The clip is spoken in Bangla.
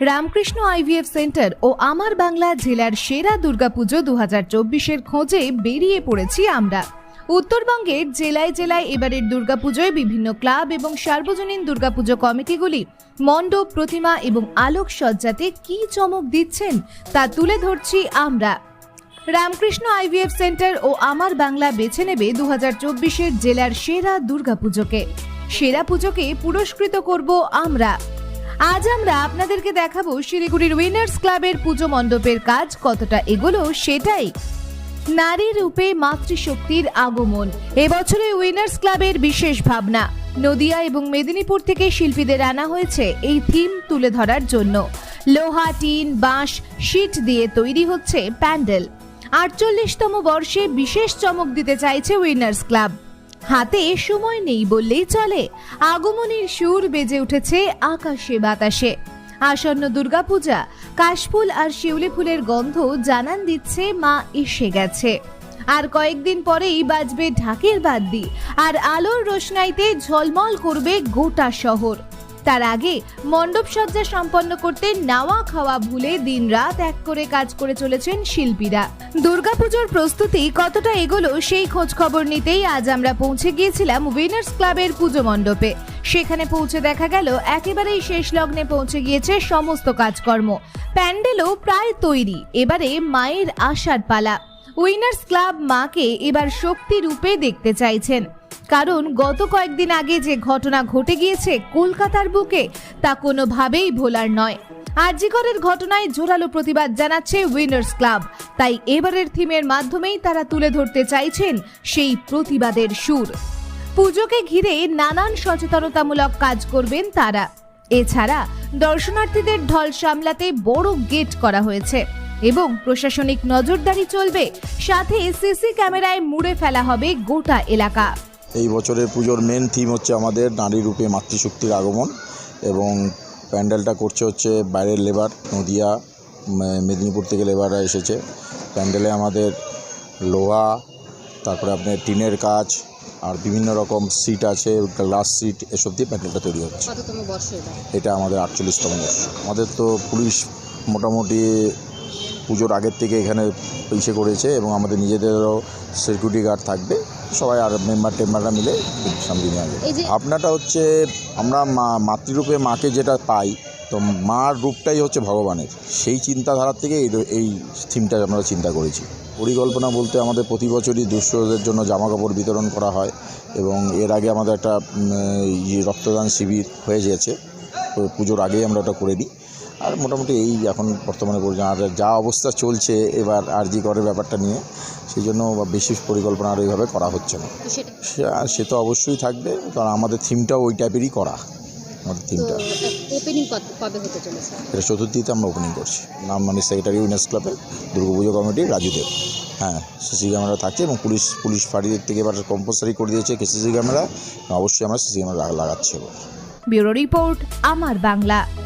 রামকৃষ্ণ আইভিএফ সেন্টার ও আমার বাংলা জেলার সেরা দুর্গাপুজো দু হাজার চব্বিশের খোঁজে বেরিয়ে পড়েছি আমরা। উত্তরবঙ্গের জেলায় জেলায় এবারের দুর্গাপুজোয় বিভিন্ন ক্লাব এবং সার্বজনীন দুর্গাপুজো কমিটিগুলি মণ্ডপ, প্রতিমা এবং আলোকসজ্জাতে কী চমক দিচ্ছেন তা তুলে ধরছি আমরা। রামকৃষ্ণ আইভিএফ সেন্টার ও আমার বাংলা বেছে নেবে দু হাজার জেলার সেরা দুর্গাপুজোকে। সেরা পুজোকে পুরস্কৃত করব আমরা। আজ আমরা আপনাদেরকে দেখাবো শিলিগুড়ির উইনার্স ক্লাবের পুজো মণ্ডপের কাজ কতটা এগোলো সেটাই। নারী রূপে মাতৃশক্তির আগমন, এবছরে উইনার্স ক্লাবের বিশেষ ভাবনা। নদিয়া এবং মেদিনীপুর থেকে শিল্পীদের আনা হয়েছে এই থিম তুলে ধরার জন্য। লোহা, টিন, বাঁশ, শীট দিয়ে তৈরি হচ্ছে প্যান্ডেল। আটচল্লিশতম বর্ষে বিশেষ চমক দিতে চাইছে উইনার্স ক্লাব। হাতে সময় নেই বললেই চলে। আগমনের সুর বেজে উঠেছে আকাশে বাতাসে। আসন্ন দুর্গাপূজা, কাশফুল আর শিউলি ফুলের গন্ধ জানান দিচ্ছে মা এসে গেছে। আর কয়েকদিন পরেই বাজবে ঢাকের বাদ্যি, আর আলোর রোশনাইতে ঝলমল করবে গোটা শহর। তার আগে মণ্ডপ সজ্জা সম্পন্ন করতে নাওয়া খাওয়া ভুলে দিনরাত এক করে কাজ করে চলেছেন শিল্পীরা। দুর্গাপুজোর প্রস্তুতি কতটা এগোলো সেই খোঁজ খবর নিতেই আজ আমরা পৌঁছে গিয়েছিলাম উইনার্স ক্লাবের পুজো মণ্ডপে। সেখানে পৌঁছে দেখা গেল, একেবারেই শেষ লগ্নে পৌঁছে গিয়েছে সমস্ত কাজকর্ম। প্যান্ডেলও প্রায় তৈরি, এবারে মায়ের আসার পালা। উইনার্স ক্লাব মাকে এবার শক্তি রূপে দেখতে চাইছেন। কারণ গত কয়েকদিন আগে যে ঘটনা ঘটে গিয়েছে কলকাতার বুকে, তা কোনোভাবেই ভোলার নয়। আরজিকরের ঘটনায় জোরালো প্রতিবাদ জানাচ্ছে উইনার্স ক্লাব। তাই এবারের থিমের মাধ্যমেই তারা তুলে ধরতে চাইছেন সেই প্রতিবাদের সুর। পুজোকে ঘিরে নানান সচেতনতামূলক কাজ করবেন তারা। এছাড়া দর্শনার্থীদের ঢল সামলাতে বড় গেট করা হয়েছে এবং প্রশাসনিক নজরদারি চলবে, সাথে সিসি ক্যামেরায় মুড়ে ফেলা হবে গোটা এলাকা। এই বছরের পুজোর মেন থিম হচ্ছে আমাদের নারী রূপে মাতৃশক্তির আগমন এবং প্যান্ডেলটা করছে হচ্ছে বাইরের লেবার নদিয়া মেদিনীপুর থেকে লেবাররা এসেছে। প্যান্ডেলে আমাদের লোহা তারপরে আপনার টিনের কাজ আর বিভিন্ন রকম সিট আছে গ্লাস সিট এসব দিয়ে প্যান্ডেলটা তৈরি হচ্ছে। এটা? আমাদের আটচল্লিশতম বর্ষ। আমাদের তো পুলিশ মোটামুটি পুজোর আগের থেকে এখানে ইসে করেছে এবং আমাদের নিজেদেরও সিকিউরিটি গার্ড থাকবে। সবাই আর মেম্বার টেম্বাররা মিলে সামনে নিয়ে আসবে ভাবনাটা হচ্ছে আমরা মা মাতৃরূপে মাকে যেটা পাই তো মার রূপটাই হচ্ছে ভগবানের। সেই চিন্তাধারার থেকে এই এই থিমটা আমরা চিন্তা করেছি। পরিকল্পনা বলতে আমাদের প্রতি বছরই দুস্থদের জন্য জামা কাপড় বিতরণ করা হয় এবং এর আগে আমাদের একটা রক্তদান শিবির হয়ে গেছে। তো পুজোর আগেই আমরা ওটা করে দিই। আর মোটামুটি এই এখন বর্তমানে পর্যন্ত আর যা অবস্থা চলছে এবার আর জি করের ব্যাপারটা নিয়ে সেই জন্য বিশেষ পরিকল্পনা আর ওইভাবে করা হচ্ছে না। সে- তো অবশ্যই থাকবে কারণ আমাদের থিমটাও ওই টাইপেরই করা আমাদের থিমটা। ওপেনিং কবে হতে চলেছে? এটা চতুর্থীতে আমরা ওপেনিং করছি। নাম মানে সেক্রেটারি উইনার্স ক্লাবের দুর্গাপুজো কমিটি রাজুদেব। হ্যাঁ সিসি ক্যামেরা থাকছে এবং পুলিশ পুলিশ ফাঁড়িদের থেকে এবার কম্পালসারি করে দিয়েছে সিসি ক্যামেরা অবশ্যই আমরা সিসি ক্যামেরা লাগাচ্ছি এবার। ব্যুরো রিপোর্ট আমার বাংলা।